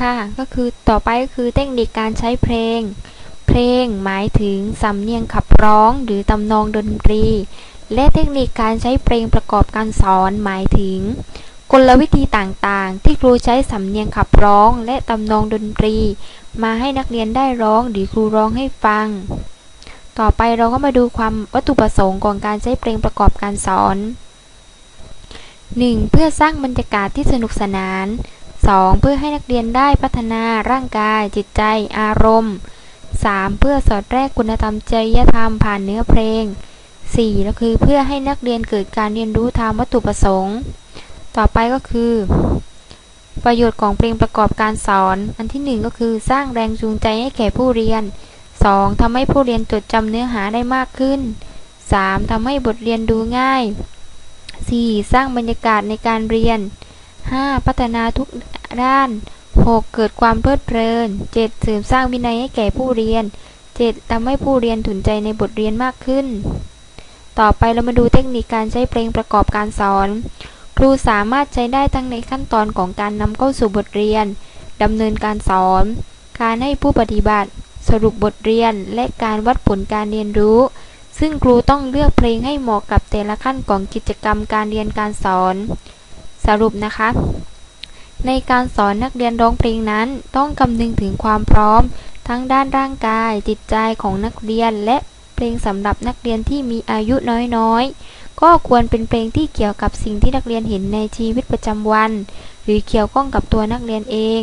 ค่ะ ก็คือต่อไปก็คือเทคนิคการใช้เพลง เพลงหมายถึงสำเนียงขับร้องหรือตำนองดนตรี และเทคนิคการใช้เพลงประกอบการสอนหมายถึง กลวิธีต่างๆ ที่ครูใช้สำเนียงขับร้องและตำนองดนตรี มาให้นักเรียนได้ร้องหรือครูร้องให้ฟัง ต่อไปเราก็มาดูความวัตถุประสงค์ของการใช้เพลงประกอบการสอน 1. เพื่อสร้างบรรยากาศที่สนุกสนาน 2. เพื่อให้นักเรียนได้พัฒนาร่างกาย จิตใจ อารมณ์ 3. เพื่อสอดแทรกคุณธรรมจริยธรรมผ่านเนื้อเพลง 4. ก็คือเพื่อให้นักเรียนเกิดการเรียนรู้ตามวัตถุประสงค์ ต่อไปก็คือ ประโยชน์ของเพลงประกอบการสอน อันที่ 1 ก็คือสร้างแรงจูงใจให้แก่ผู้เรียน 2. ทำให้ผู้เรียนจดจำเนื้อหาได้มากขึ้น 3. ทำให้บทเรียนดูง่าย 4. สร้างบรรยากาศในการเรียน 5. พัฒนาทุกด้าน 6. เกิดความเพลิดเพลิน 7. เสริมสร้างวินัยให้แก่ผู้เรียน 7. ทำให้ผู้เรียนถุนใจในบทเรียนมากขึ้น ต่อไปเรามาดูเทคนิคการใช้เพลงประกอบการสอน ครูสามารถใช้ได้ทั้งในขั้นตอนของการนำเข้าสู่บทเรียนดำเนินการสอน การให้ผู้ปฏิบัติ สรุปบทเรียน และการวัดผลการเรียนรู้ ซึ่งครูต้องเลือกเพลงให้เหมาะกับแต่ละขั้นของกิจกรรมการเรียนการสอน สรุปนะคะ ในการสอนนักเรียนร้องเพลงนั้น ต้องคำนึงถึงความพร้อม ทั้งด้านร่างกาย จิตใจของนักเรียน และเพลงสำหรับนักเรียนที่มีอายุน้อยๆ ก็ควรเป็นเพลงที่เกี่ยวกับสิ่งที่นักเรียนเห็นในชีวิตประจำวัน หรือเกี่ยวข้องกับตัวนักเรียนเอง